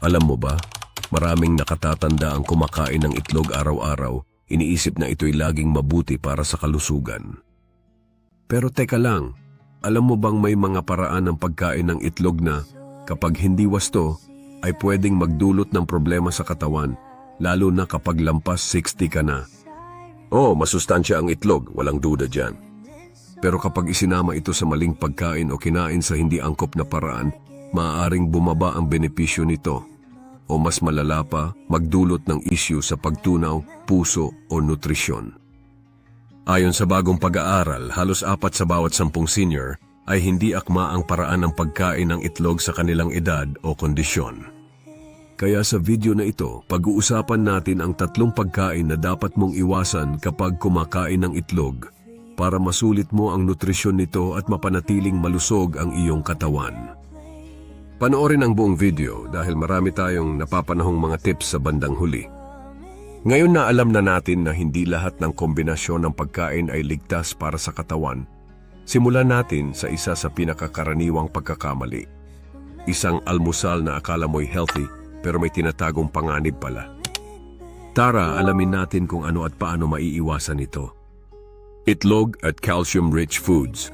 Alam mo ba, maraming nakatatanda ang kumakain ng itlog araw-araw, iniisip na ito'y laging mabuti para sa kalusugan. Pero teka lang, alam mo bang may mga paraan ng pagkain ng itlog na kapag hindi wasto ay pwedeng magdulot ng problema sa katawan, lalo na kapag lampas 60 ka na. Oo, masustansya ang itlog, walang duda dyan. Pero kapag isinama ito sa maling pagkain o kinain sa hindi angkop na paraan, maaaring bumaba ang benepisyo nito. O mas malala pa, magdulot ng issue sa pagtunaw, puso o nutrisyon. Ayon sa bagong pag-aaral, halos apat sa bawat sampung senior ay hindi akma ang paraan ng pagkain ng itlog sa kanilang edad o kondisyon. Kaya sa video na ito, pag-uusapan natin ang tatlong pagkain na dapat mong iwasan kapag kumakain ng itlog para masulit mo ang nutrisyon nito at mapanatiling malusog ang iyong katawan. Panoorin ang buong video dahil marami tayong napapanahong mga tips sa bandang huli. Ngayon na alam na natin na hindi lahat ng kombinasyon ng pagkain ay ligtas para sa katawan, simulan natin sa isa sa pinakakaraniwang pagkakamali. Isang almusal na akala mo'y healthy pero may tinatagong panganib pala. Tara, alamin natin kung ano at paano maiiwasan ito. Itlog at calcium-rich foods.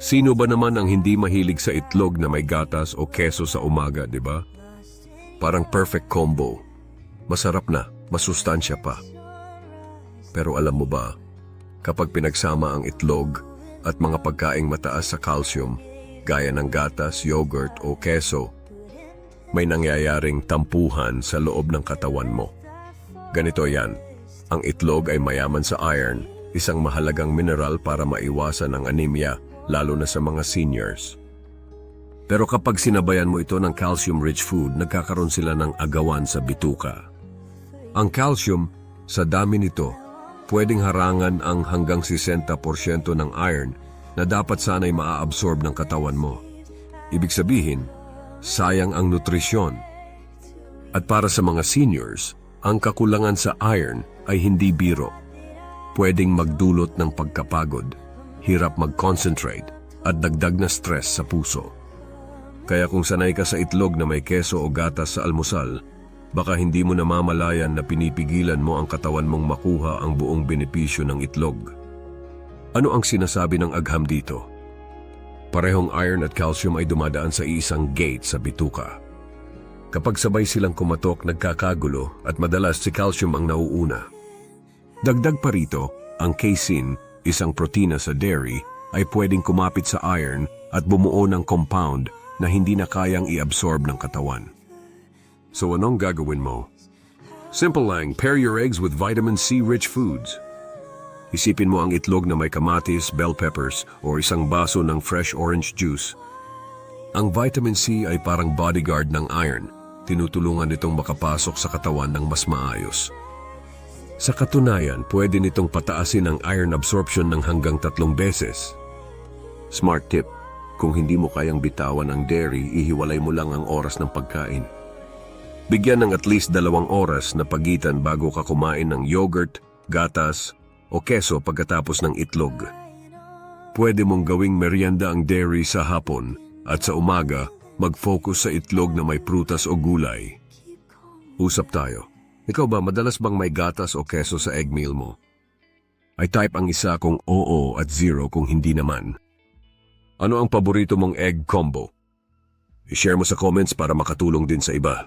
Sino ba naman ang hindi mahilig sa itlog na may gatas o keso sa umaga, di ba? Parang perfect combo. Masarap na, masustansya pa. Pero alam mo ba, kapag pinagsama ang itlog at mga pagkaing mataas sa calcium, gaya ng gatas, yogurt o keso, may nangyayaring tampuhan sa loob ng katawan mo. Ganito yan, ang itlog ay mayaman sa iron, isang mahalagang mineral para maiwasan ang anemia, lalo na sa mga seniors. Pero kapag sinabayan mo ito ng calcium-rich food, nagkakaroon sila ng agawan sa bituka. Ang calcium, sa dami nito, pwedeng harangan ang hanggang 60% ng iron na dapat sana'y maa-absorb ng katawan mo. Ibig sabihin, sayang ang nutrisyon. At para sa mga seniors, ang kakulangan sa iron ay hindi biro. Pwedeng magdulot ng pagkapagod, hirap mag-concentrate, at dagdag na stress sa puso. Kaya kung sanay ka sa itlog na may keso o gatas sa almusal, baka hindi mo namamalayan na pinipigilan mo ang katawan mong makuha ang buong benepisyo ng itlog. Ano ang sinasabi ng agham dito? Parehong iron at calcium ay dumadaan sa isang gate sa bituka. Kapag sabay silang kumatok, nagkakagulo at madalas si calcium ang nauuna. Dagdag pa rito, ang casein, isang protina sa dairy, ay pwedeng kumapit sa iron at bumuo ng compound na hindi na kayang i-absorb ng katawan. So anong gagawin mo? Simple lang, pair your eggs with vitamin C-rich foods. Isipin mo ang itlog na may kamatis, bell peppers, o isang baso ng fresh orange juice. Ang vitamin C ay parang bodyguard ng iron. Tinutulungan nitong makapasok sa katawan ng mas maayos. Sa katunayan, pwede nitong pataasin ang iron absorption ng hanggang tatlong beses. Smart tip, kung hindi mo kayang bitawan ang dairy, ihiwalay mo lang ang oras ng pagkain. Bigyan ng at least dalawang oras na pagitan bago ka kumain ng yogurt, gatas, o keso pagkatapos ng itlog. Pwede mong gawing merienda ang dairy sa hapon at sa umaga, mag-focus sa itlog na may prutas o gulay. Usap tayo. Ikaw ba madalas bang may gatas o keso sa egg meal mo? Ay type ang isa kung oo at zero kung hindi naman. Ano ang paborito mong egg combo? I-share mo sa comments para makatulong din sa iba.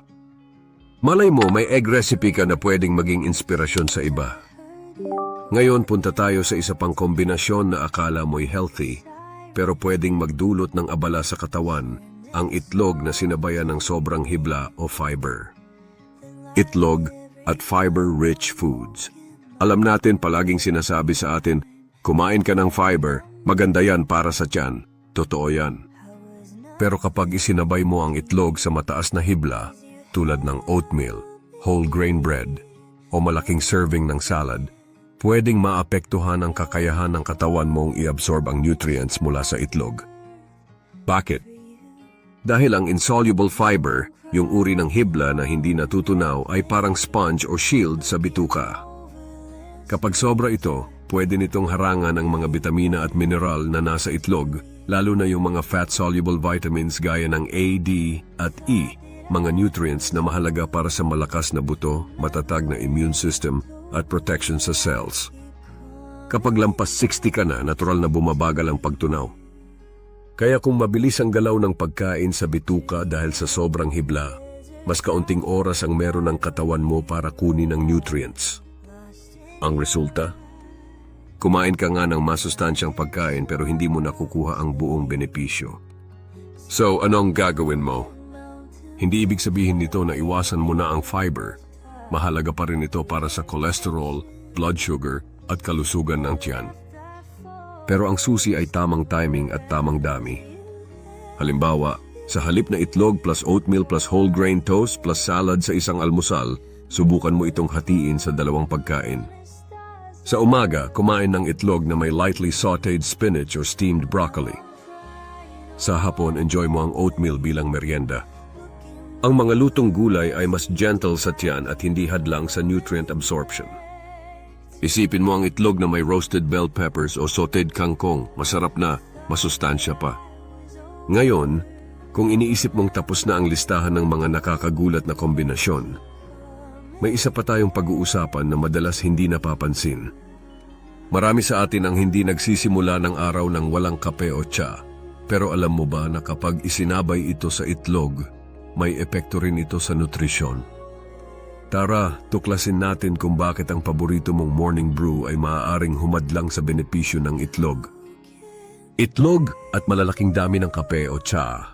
Malay mo may egg recipe ka na pwedeng maging inspirasyon sa iba. Ngayon punta tayo sa isa pang kombinasyon na akala mo'y healthy pero pwedeng magdulot ng abala sa katawan ang itlog na sinabayan ng sobrang hibla o fiber. Itlog at fiber-rich foods. Alam natin palaging sinasabi sa atin, kumain ka ng fiber, maganda yan para sa tiyan. Totoo yan. Pero kapag isinabay mo ang itlog sa mataas na hibla, tulad ng oatmeal, whole grain bread, o malaking serving ng salad, pwedeng maapektuhan ang kakayahan ng katawan mong i-absorb ang nutrients mula sa itlog. Bakit? Dahil ang insoluble fiber, yung uri ng hibla na hindi natutunaw ay parang sponge o shield sa bituka. Kapag sobra ito, pwede nitong harangan ang mga bitamina at mineral na nasa itlog, lalo na yung mga fat-soluble vitamins gaya ng A, D at E mga nutrients na mahalaga para sa malakas na buto, matatag na immune system at protection sa cells. Kapag lampas 60 ka na, natural na bumabagal ang pagtunaw. Kaya kung mabilis ang galaw ng pagkain sa bituka dahil sa sobrang hibla, mas kaunting oras ang meron ng katawan mo para kunin ang nutrients. Ang resulta? Kumain ka nga ng masustansyang pagkain pero hindi mo nakukuha ang buong benepisyo. So, anong gagawin mo? Hindi ibig sabihin nito na iwasan mo na ang fiber. Mahalaga pa rin ito para sa cholesterol, blood sugar, at kalusugan ng tiyan. Pero ang susi ay tamang timing at tamang dami. Halimbawa, sa halip na itlog plus oatmeal plus whole grain toast plus salad sa isang almusal, subukan mo itong hatiin sa dalawang pagkain. Sa umaga, kumain ng itlog na may lightly sauteed spinach or steamed broccoli. Sa hapon, enjoy mo ang oatmeal bilang merienda. Ang mga lutong gulay ay mas gentle sa tiyan at hindi hadlang sa nutrient absorption. Isipin mo ang itlog na may roasted bell peppers o sauteed kangkong, masarap na, masustansya pa. Ngayon, kung iniisip mong tapos na ang listahan ng mga nakakagulat na kombinasyon, may isa pa tayong pag-uusapan na madalas hindi napapansin. Marami sa atin ang hindi nagsisimula ng araw ng walang kape o tsa, pero alam mo ba na kapag isinabay ito sa itlog, may epekto rin ito sa nutrisyon. Tara, tuklasin natin kung bakit ang paborito mong morning brew ay maaaring humadlang sa benepisyo ng itlog. Itlog at malalaking dami ng kape o tsa.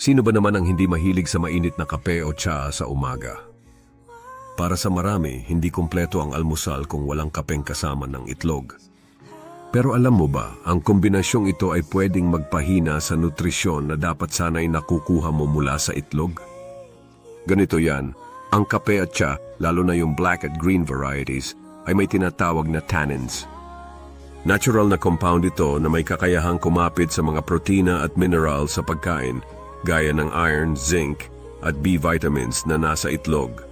Sino ba naman ang hindi mahilig sa mainit na kape o tsa sa umaga? Para sa marami, hindi kumpleto ang almusal kung walang kapeng kasama ng itlog. Pero alam mo ba, ang kombinasyong ito ay pwedeng magpahina sa nutrisyon na dapat sana'y nakukuha mo mula sa itlog? Ganito yan, ang kape at tsa, lalo na yung black at green varieties, ay may tinatawag na tannins. Natural na compound ito na may kakayahang kumapit sa mga protina at mineral sa pagkain, gaya ng iron, zinc, at B vitamins na nasa itlog.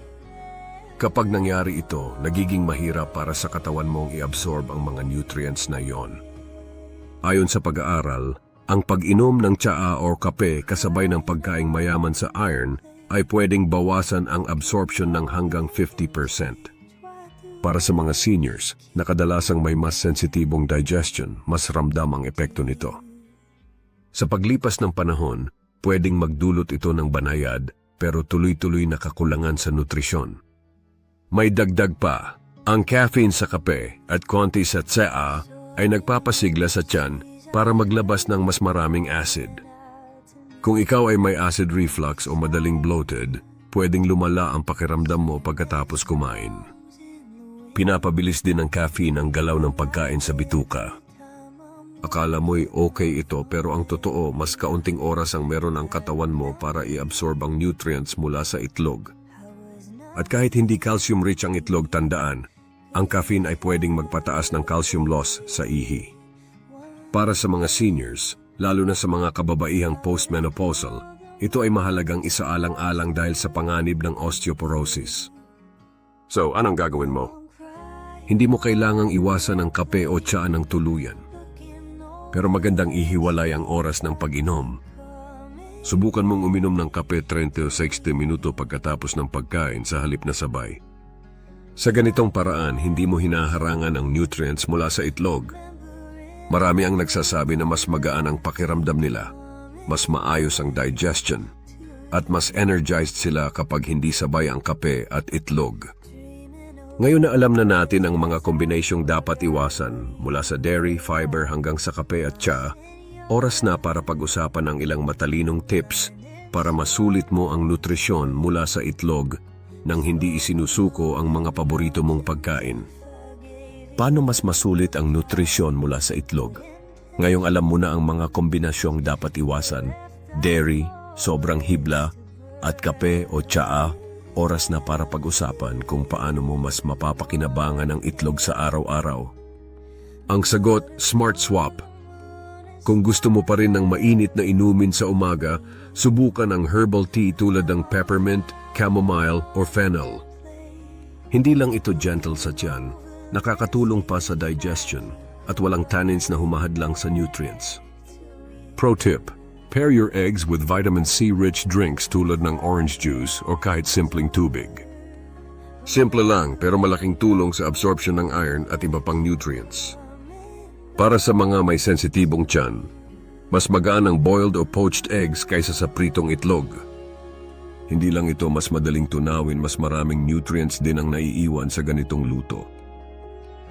Kapag nangyari ito, nagiging mahirap para sa katawan mong i-absorb ang mga nutrients na iyon. Ayon sa pag-aaral, ang pag-inom ng tsaa o kape kasabay ng pagkaing mayaman sa iron ay pwedeng bawasan ang absorption ng hanggang 50%. Para sa mga seniors na kadalasang may mas sensitibong digestion, mas ramdam ang epekto nito. Sa paglipas ng panahon, pwedeng magdulot ito ng banayad pero tuloy-tuloy na kakulangan sa nutrisyon. May dagdag pa, ang caffeine sa kape at konti sa tsaa ay nagpapasigla sa tiyan para maglabas ng mas maraming acid. Kung ikaw ay may acid reflux o madaling bloated, pwedeng lumala ang pakiramdam mo pagkatapos kumain. Pinapabilis din ng caffeine ang galaw ng pagkain sa bituka. Akala mo'y okay ito pero ang totoo mas kaunting oras ang meron ang katawan mo para i-absorb ang nutrients mula sa itlog. At kahit hindi calcium-rich ang itlog tandaan, ang caffeine ay pwedeng magpataas ng calcium loss sa ihi. Para sa mga seniors, lalo na sa mga kababaihang postmenopausal, ito ay mahalagang isaalang-alang dahil sa panganib ng osteoporosis. So, anong gagawin mo? Hindi mo kailangang iwasan ang kape o tsaa ng tuluyan. Pero magandang ihiwalay ang oras ng pag-inom. Subukan mong uminom ng kape 30 o 60 minuto pagkatapos ng pagkain sa halip na sabay. Sa ganitong paraan, hindi mo hinaharangan ang nutrients mula sa itlog. Marami ang nagsasabi na mas magaan ang pakiramdam nila, mas maayos ang digestion, at mas energized sila kapag hindi sabay ang kape at itlog. Ngayon na alam na natin ang mga kombinasyong dapat iwasan mula sa dairy, fiber hanggang sa kape at tsa, oras na para pag-usapan ang ilang matalinong tips para masulit mo ang nutrisyon mula sa itlog nang hindi isinusuko ang mga paborito mong pagkain. Paano mas masulit ang nutrisyon mula sa itlog? Ngayong alam mo na ang mga kombinasyong dapat iwasan, dairy, sobrang hibla, at kape o tsaa, oras na para pag-usapan kung paano mo mas mapapakinabangan ang itlog sa araw-araw. Ang sagot, Smart Swap. Kung gusto mo pa rin ng mainit na inumin sa umaga, subukan ang herbal tea tulad ng peppermint, chamomile, or fennel. Hindi lang ito gentle sa tiyan, nakakatulong pa sa digestion at walang tannins na humahadlang sa nutrients. Pro tip, Pair your eggs with vitamin C-rich drinks tulad ng orange juice o kahit simpleng tubig. Simple lang pero malaking tulong sa absorption ng iron at iba pang nutrients. Para sa mga may sensitibong tiyan, mas magaan ang boiled o poached eggs kaysa sa pritong itlog. Hindi lang ito mas madaling tunawin, mas maraming nutrients din ang naiiwan sa ganitong luto.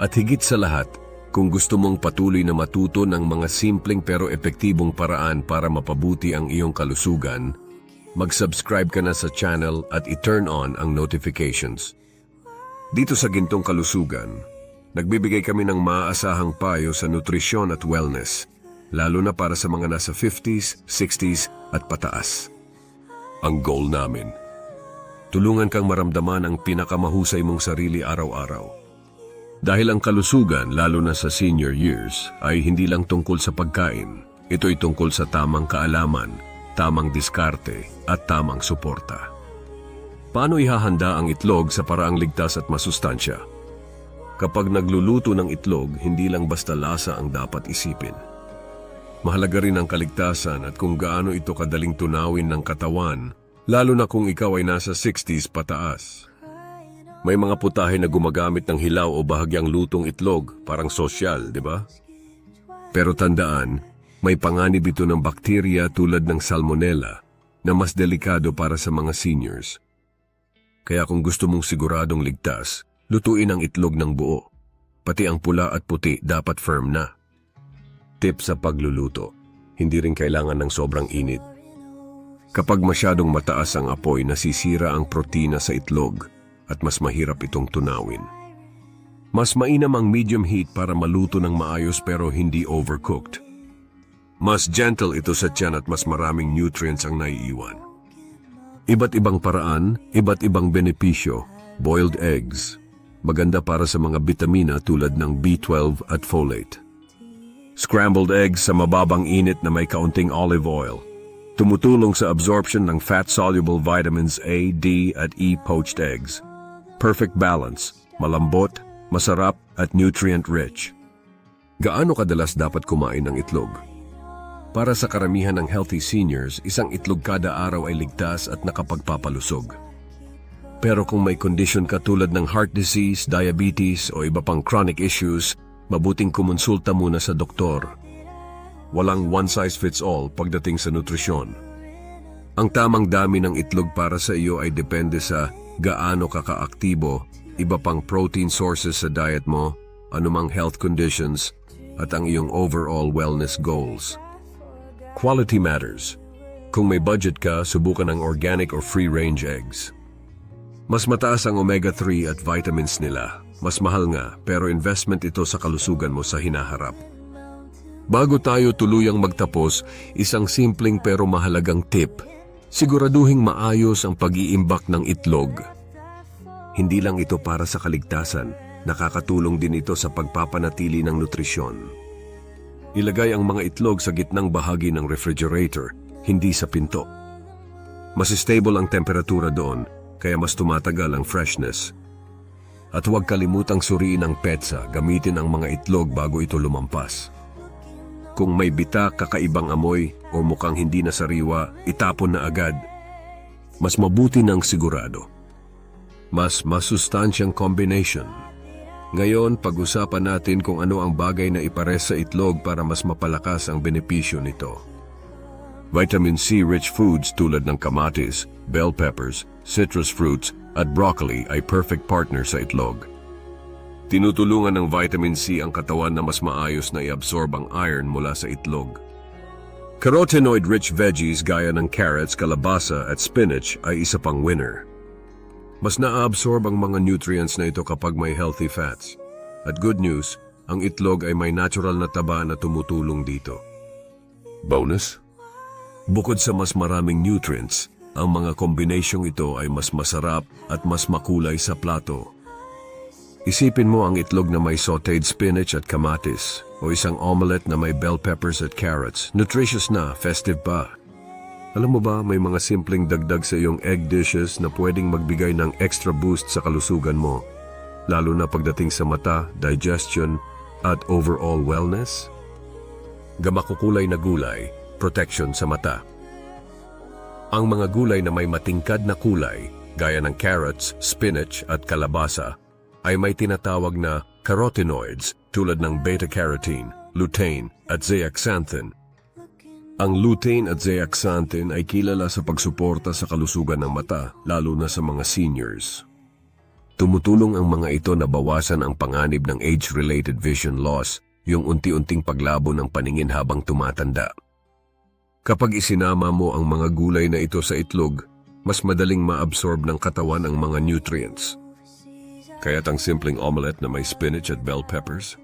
At higit sa lahat, kung gusto mong patuloy na matuto ng mga simpleng pero epektibong paraan para mapabuti ang iyong kalusugan, mag-subscribe ka na sa channel at i-turn on ang notifications. Dito sa Gintong Kalusugan, nagbibigay kami ng maaasahang payo sa nutrisyon at wellness, lalo na para sa mga nasa 50s, 60s at pataas. Ang goal namin, tulungan kang maramdaman ang pinakamahusay mong sarili araw-araw. Dahil ang kalusugan, lalo na sa senior years, ay hindi lang tungkol sa pagkain. Ito'y tungkol sa tamang kaalaman, tamang diskarte, at tamang suporta. Paano ihahanda ang itlog sa paraang ligtas at masustansya? Kapag nagluluto ng itlog, hindi lang basta lasa ang dapat isipin. Mahalaga rin ang kaligtasan at kung gaano ito kadaling tunawin ng katawan, lalo na kung ikaw ay nasa 60s pataas. May mga putahe na gumagamit ng hilaw o bahagyang lutong itlog, parang sosyal, di ba? Pero tandaan, may panganib ito ng bakterya tulad ng salmonella na mas delikado para sa mga seniors. Kaya kung gusto mong siguradong ligtas, lutuin ang itlog ng buo. Pati ang pula at puti dapat firm na. Tip sa pagluluto, hindi rin kailangan ng sobrang init. Kapag masyadong mataas ang apoy, nasisira ang protina sa itlog at mas mahirap itong tunawin. Mas mainam ang medium heat para maluto ng maayos pero hindi overcooked. Mas gentle ito sa tiyan at mas maraming nutrients ang naiiwan. Iba't ibang paraan, iba't ibang benepisyo, boiled eggs. Maganda para sa mga bitamina tulad ng B12 at folate. Scrambled eggs sa mababang init na may kaunting olive oil. Tumutulong sa absorption ng fat-soluble vitamins A, D at E poached eggs perfect balance, malambot, masarap at nutrient-rich. Gaano kadalas dapat kumain ng itlog? Para sa karamihan ng healthy seniors, isang itlog kada araw ay ligtas at nakapagpapalusog. Pero kung may condition ka tulad ng heart disease, diabetes o iba pang chronic issues, mabuting kumonsulta muna sa doktor. Walang one-size-fits-all pagdating sa nutrisyon. Ang tamang dami ng itlog para sa iyo ay depende sa gaano ka kaaktibo, iba pang protein sources sa diet mo, anumang health conditions, at ang iyong overall wellness goals. Quality matters. Kung may budget ka, subukan ang organic or free-range eggs. Mas mataas ang omega-3 at vitamins nila. Mas mahal nga, pero investment ito sa kalusugan mo sa hinaharap. Bago tayo tuluyang magtapos, isang simpleng pero mahalagang tip – Siguraduhing maayos ang pag-iimbak ng itlog. Hindi lang ito para sa kaligtasan, nakakatulong din ito sa pagpapanatili ng nutrisyon. Ilagay ang mga itlog sa gitnang bahagi ng refrigerator, hindi sa pinto. Mas stable ang temperatura doon, kaya mas tumatagal ang freshness. At huwag kalimutang suriin ang petsa, gamitin ang mga itlog bago ito lumampas. Kung may bitak, kakaibang amoy o mukhang hindi na sariwa, itapon na agad. Mas mabuti ng sigurado. Mas masustansyang combination. Ngayon, pag-usapan natin kung ano ang bagay na ipares sa itlog para mas mapalakas ang benepisyo nito. Vitamin C-rich foods tulad ng kamatis, bell peppers, citrus fruits, at broccoli ay perfect partner sa itlog. Tinutulungan ng vitamin C ang katawan na mas maayos na iabsorb ang iron mula sa itlog. Carotenoid-rich veggies gaya ng carrots, kalabasa at spinach ay isa pang winner. Mas naaabsorb ang mga nutrients na ito kapag may healthy fats. At good news, ang itlog ay may natural na taba na tumutulong dito. Bonus? Bukod sa mas maraming nutrients, ang mga kombinasyong ito ay mas masarap at mas makulay sa plato. Isipin mo ang itlog na may sauteed spinach at kamatis o isang omelette na may bell peppers at carrots. Nutritious na, festive pa. Alam mo ba, may mga simpleng dagdag sa iyong egg dishes na pwedeng magbigay ng extra boost sa kalusugan mo, lalo na pagdating sa mata, digestion, at overall wellness? Gamakukulay na gulay, protection sa mata. Ang mga gulay na may matingkad na kulay, gaya ng carrots, spinach at kalabasa, ay may tinatawag na carotenoids tulad ng beta-carotene, lutein at zeaxanthin. Ang lutein at zeaxanthin ay kilala sa pagsuporta sa kalusugan ng mata, lalo na sa mga seniors. Tumutulong ang mga ito na bawasan ang panganib ng age-related vision loss, yung unti-unting paglabo ng paningin habang tumatanda. Kapag isinama mo ang mga gulay na ito sa itlog, mas madaling maabsorb ng katawan ang mga nutrients. Kaya't ang simpleng omelette na may spinach at bell peppers,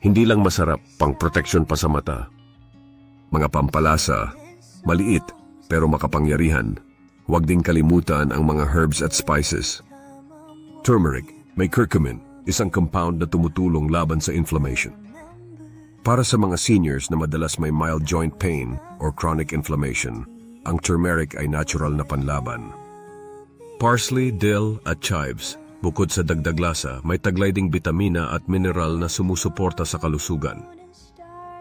hindi lang masarap pang protection pa sa mata. Mga pampalasa, maliit pero makapangyarihan. Huwag ding kalimutan ang mga herbs at spices. Turmeric, may curcumin, isang compound na tumutulong laban sa inflammation. Para sa mga seniors na madalas may mild joint pain or chronic inflammation, ang turmeric ay natural na panlaban. Parsley, dill at chives, bukod sa dagdag lasa, may taglay ding bitamina at mineral na sumusuporta sa kalusugan.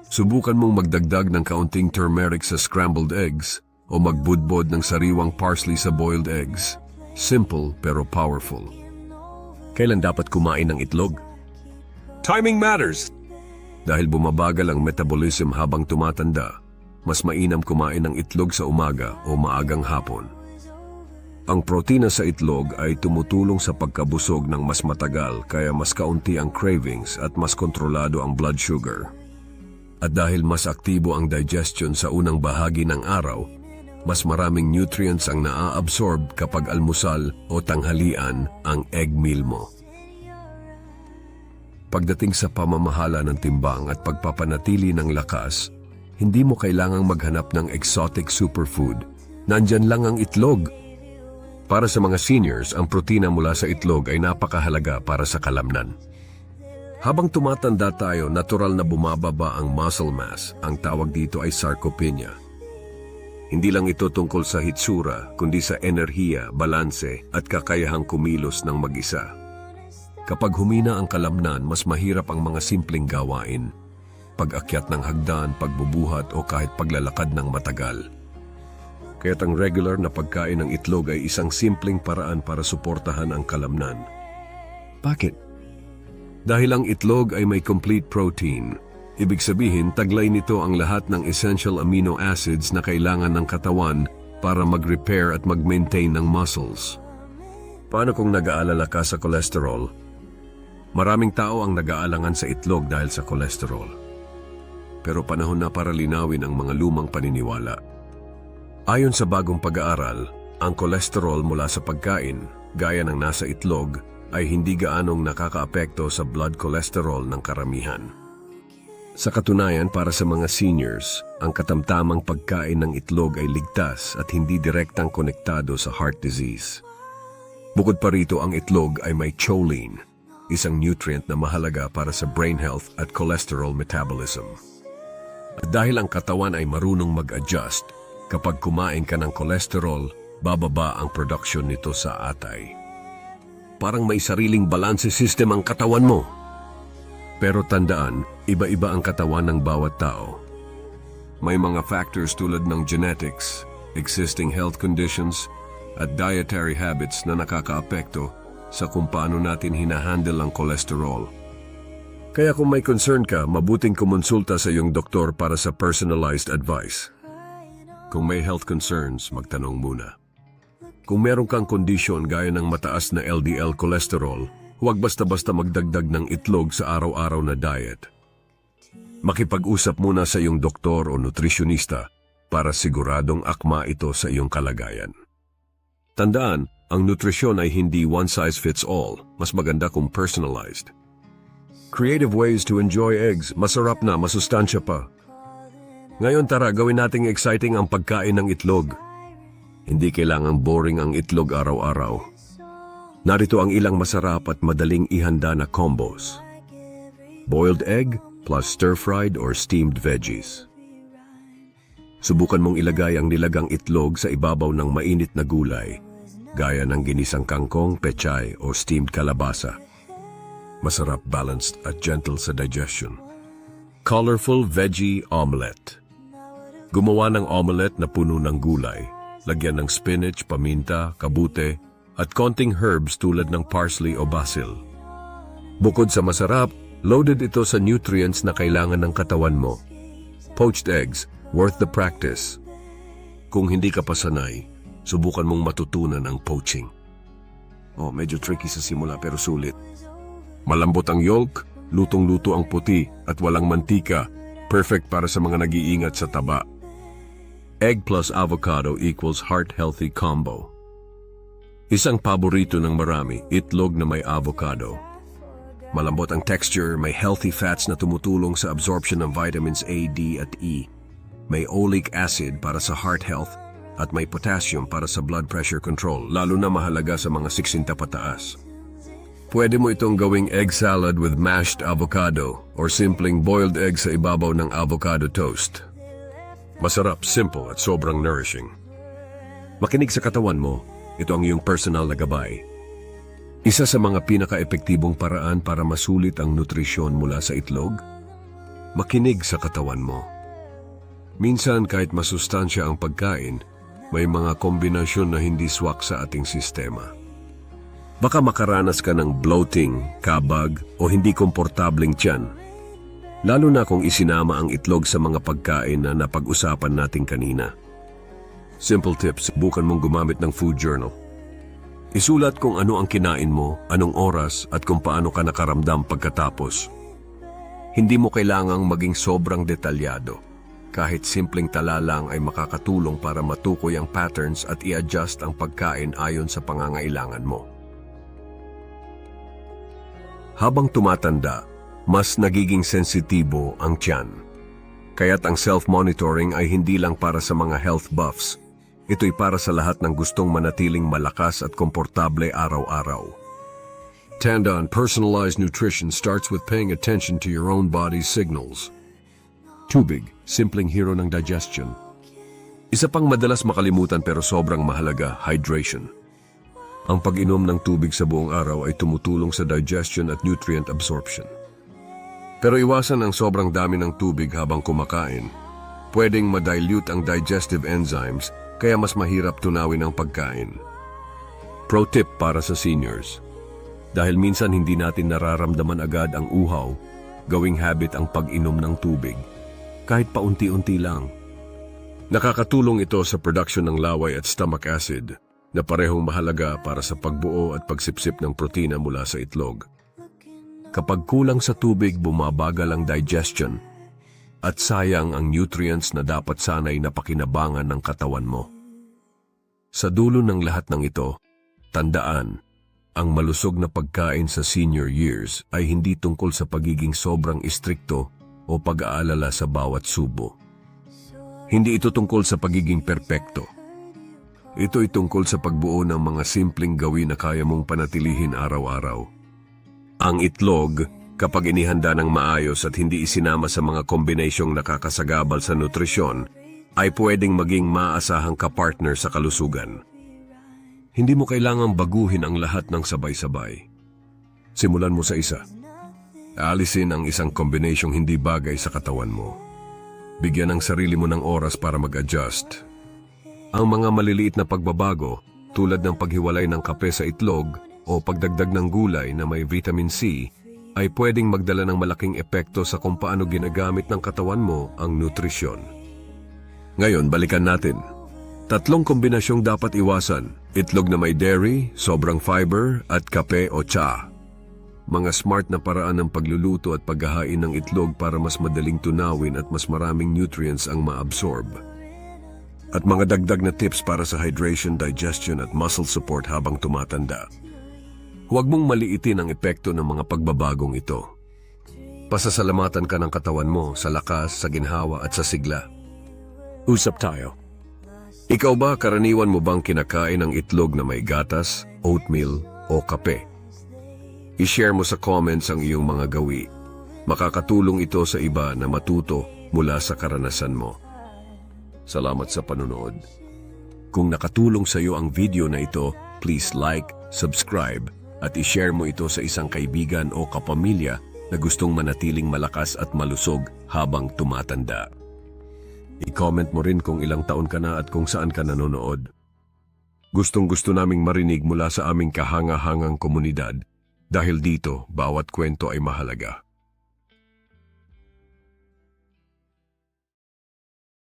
Subukan mong magdagdag ng kaunting turmeric sa scrambled eggs o magbudbod ng sariwang parsley sa boiled eggs. Simple pero powerful. Kailan dapat kumain ng itlog? Timing matters! Dahil bumabagal ang metabolism habang tumatanda, mas mainam kumain ng itlog sa umaga o maagang hapon. Ang protina sa itlog ay tumutulong sa pagkabusog ng mas matagal kaya mas kaunti ang cravings at mas kontrolado ang blood sugar. At dahil mas aktibo ang digestion sa unang bahagi ng araw, mas maraming nutrients ang naa-absorb kapag almusal o tanghalian ang egg meal mo. Pagdating sa pamamahala ng timbang at pagpapanatili ng lakas, hindi mo kailangang maghanap ng exotic superfood. Nandyan lang ang itlog. Para sa mga seniors, ang protina mula sa itlog ay napakahalaga para sa kalamnan. Habang tumatanda tayo, natural na bumababa ang muscle mass. Ang tawag dito ay sarcopenia. Hindi lang ito tungkol sa hitsura, kundi sa enerhiya, balanse at kakayahang kumilos ng mag-isa. Kapag humina ang kalamnan, mas mahirap ang mga simpleng gawain. Pag-akyat ng hagdan, pagbubuhat o kahit paglalakad ng matagal. Kaya't ang regular na pagkain ng itlog ay isang simpleng paraan para suportahan ang kalamnan. Bakit? Dahil ang itlog ay may complete protein. Ibig sabihin, taglay nito ang lahat ng essential amino acids na kailangan ng katawan para mag-repair at mag-maintain ng muscles. Paano kung nag-aalala ka sa cholesterol? Maraming tao ang nag-aalangan sa itlog dahil sa cholesterol. Pero panahon na para linawin ang mga lumang paniniwala. Ayon sa bagong pag-aaral, ang cholesterol mula sa pagkain, gaya ng nasa itlog, ay hindi gaanong nakakaapekto sa blood cholesterol ng karamihan. Sa katunayan, para sa mga seniors, ang katamtamang pagkain ng itlog ay ligtas at hindi direktang konektado sa heart disease. Bukod pa rito, ang itlog ay may choline, isang nutrient na mahalaga para sa brain health at cholesterol metabolism. At dahil ang katawan ay marunong mag-adjust, kapag kumain ka ng cholesterol, bababa ang production nito sa atay. Parang may sariling balance system ang katawan mo. Pero tandaan, iba-iba ang katawan ng bawat tao. May mga factors tulad ng genetics, existing health conditions, at dietary habits na nakakaapekto sa kung paano natin hinahandle ang cholesterol. Kaya kung may concern ka, mabuting kumonsulta sa iyong doktor para sa personalized advice. Kung may health concerns, magtanong muna. Kung meron kang kondisyon gaya ng mataas na LDL cholesterol, huwag basta-basta magdagdag ng itlog sa araw-araw na diet. Makipag-usap muna sa iyong doktor o nutrisyonista para siguradong akma ito sa iyong kalagayan. Tandaan, ang nutrisyon ay hindi one size fits all, mas maganda kung personalized. Creative ways to enjoy eggs, masarap na, masustansya pa. Ngayon tara, gawin nating exciting ang pagkain ng itlog. Hindi kailangang boring ang itlog araw-araw. Narito ang ilang masarap at madaling ihanda na combos. Boiled egg plus stir-fried or steamed veggies. Subukan mong ilagay ang nilagang itlog sa ibabaw ng mainit na gulay, gaya ng ginisang kangkong, pechay o steamed kalabasa. Masarap, balanced at gentle sa digestion. Colorful Veggie Omelette Gumawa ng omelette na puno ng gulay. Lagyan ng spinach, paminta, kabute, at konting herbs tulad ng parsley o basil. Bukod sa masarap, loaded ito sa nutrients na kailangan ng katawan mo. Poached eggs, worth the practice. Kung hindi ka pa sanay, subukan mong matutunan ang poaching. Oh, medyo tricky sa simula pero sulit. Malambot ang yolk, lutong-luto ang puti at walang mantika. Perfect para sa mga nag-iingat sa taba. Egg plus avocado equals heart-healthy combo. Isang paborito ng marami, itlog na may avocado. Malambot ang texture, may healthy fats na tumutulong sa absorption ng vitamins A, D at E. May oleic acid para sa heart health at may potassium para sa blood pressure control, lalo na mahalaga sa mga 60 pataas. Pwede mo itong gawing egg salad with mashed avocado or simpleng boiled egg sa ibabaw ng avocado toast. Masarap, simple at sobrang nourishing. Makinig sa katawan mo, ito ang iyong personal na gabay. Isa sa mga pinaka-epektibong paraan para masulit ang nutrisyon mula sa itlog, makinig sa katawan mo. Minsan kahit masustansya ang pagkain, may mga kombinasyon na hindi swak sa ating sistema. Baka makaranas ka ng bloating, kabag o hindi komportabling tiyan. Lalo na kung isinama ang itlog sa mga pagkain na napag-usapan natin kanina. Simple tips, bukan mong gumamit ng food journal. Isulat kung ano ang kinain mo, anong oras at kung paano ka nakaramdam pagkatapos. Hindi mo kailangang maging sobrang detalyado. Kahit simpleng tala lang ay makakatulong para matukoy ang patterns at i-adjust ang pagkain ayon sa pangangailangan mo. Habang tumatanda, mas nagiging sensitibo ang tiyan. Kaya't ang self-monitoring ay hindi lang para sa mga health buffs. Ito'y para sa lahat ng gustong manatiling malakas at komportable araw-araw. Tanda on personalized nutrition starts with paying attention to your own body's signals. Tubig, simpleng hero ng digestion. Isa pang madalas makalimutan pero sobrang mahalaga, hydration. Ang pag-inom ng tubig sa buong araw ay tumutulong sa digestion at nutrient absorption. Pero iwasan ang sobrang dami ng tubig habang kumakain. Pwedeng ma-dilute ang digestive enzymes kaya mas mahirap tunawin ang pagkain. Pro tip para sa seniors. Dahil minsan hindi natin nararamdaman agad ang uhaw, gawing habit ang pag-inom ng tubig. Kahit paunti-unti lang. Nakakatulong ito sa production ng laway at stomach acid na parehong mahalaga para sa pagbuo at pagsipsip ng protina mula sa itlog. Kapag kulang sa tubig, bumabagal ang digestion at sayang ang nutrients na dapat sanay napakinabangan ng katawan mo. Sa dulo ng lahat ng ito, tandaan, ang malusog na pagkain sa senior years ay hindi tungkol sa pagiging sobrang istrikto o pag-aalala sa bawat subo. Hindi ito tungkol sa pagiging perpekto. Ito'y tungkol sa pagbuo ng mga simpleng gawin na kaya mong panatilihin araw-araw. Ang itlog, kapag inihanda ng maayos at hindi isinama sa mga kombinasyong nakakasagabal sa nutrisyon, ay pwedeng maging maasahang kapartner sa kalusugan. Hindi mo kailangang baguhin ang lahat ng sabay-sabay. Simulan mo sa isa. Alisin ang isang kombinasyong hindi bagay sa katawan mo. Bigyan ang sarili mo ng oras para mag-adjust. Ang mga maliliit na pagbabago, tulad ng paghiwalay ng kape sa itlog o pagdagdag ng gulay na may vitamin C, ay pwedeng magdala ng malaking epekto sa kung paano ginagamit ng katawan mo ang nutrisyon. Ngayon, balikan natin. Tatlong kombinasyong dapat iwasan. Itlog na may dairy, sobrang fiber, at kape o tsa. Mga smart na paraan ng pagluluto at paghahain ng itlog para mas madaling tunawin at mas maraming nutrients ang maabsorb. At mga dagdag na tips para sa hydration, digestion at muscle support habang tumatanda. Huwag mong maliitin ang epekto ng mga pagbabagong ito. Pasasalamatan ka ng katawan mo sa lakas, sa ginhawa at sa sigla. Usap tayo. Ikaw ba karaniwan mo bang kinakain ng itlog na may gatas, oatmeal o kape? I-share mo sa comments ang iyong mga gawi. Makakatulong ito sa iba na matuto mula sa karanasan mo. Salamat sa panonood. Kung nakatulong sa iyo ang video na ito, please like, subscribe, at i-share mo ito sa isang kaibigan o kapamilya na gustong manatiling malakas at malusog habang tumatanda. I-comment mo rin kung ilang taon ka na at kung saan ka nanonood. Gustong gusto naming marinig mula sa aming kahanga-hangang komunidad dahil dito bawat kwento ay mahalaga.